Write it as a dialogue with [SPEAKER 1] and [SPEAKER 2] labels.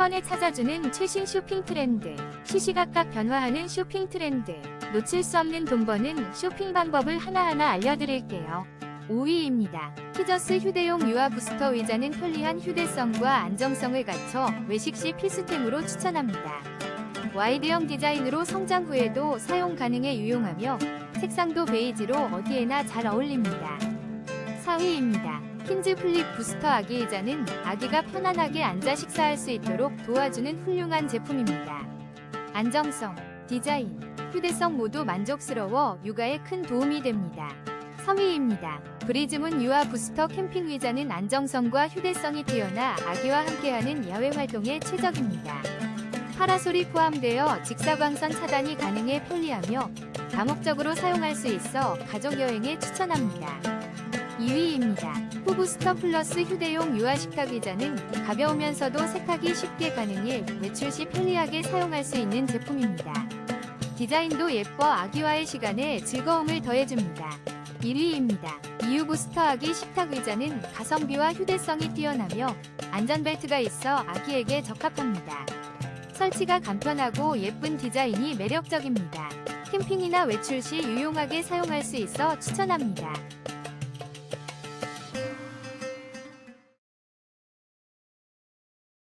[SPEAKER 1] 번에 찾아주는 최신 쇼핑 트렌드. 시시각각 변화하는 쇼핑 트렌드. 놓칠 수 없는 돈 버는 쇼핑 방법을 하나하나 알려드릴게요. 5위입니다. 히저스 휴대용 유아 부스터 의자는 편리한 휴대성과 안정성을 갖춰 외식 시 필수템으로 추천합니다. 와이드형 디자인으로 성장 후에도 사용 가능해 유용하며 색상도 베이지로 어디에나 잘 어울립니다. 4위입니다. 킨즈 플립 부스터 아기 의자는 아기가 편안하게 앉아 식사할 수 있도록 도와주는 훌륭한 제품입니다. 안정성, 디자인, 휴대성 모두 만족스러워 육아에 큰 도움이 됩니다. 3위입니다. 브리즈문 유아 부스터 캠핑 의자는 안정성과 휴대성이 뛰어나 아기와 함께하는 야외 활동에 최적입니다. 파라솔이 포함되어 직사광선 차단이 가능해 편리하며 다목적으로 사용할 수 있어 가족 여행에 추천합니다. 2위입니다. 후부스터 플러스 휴대용 유아 식탁 의자는 가벼우면서도 세탁이 쉽게 가능해 외출 시 편리하게 사용할 수 있는 제품입니다. 디자인도 예뻐 아기와의 시간에 즐거움을 더해줍니다. 1위입니다. 이유 부스터 아기 식탁 의자는 가성비와 휴대성이 뛰어나며 안전벨트가 있어 아기에게 적합합니다. 설치가 간편하고 예쁜 디자인이 매력적입니다. 캠핑이나 외출 시 유용하게 사용할 수 있어 추천합니다.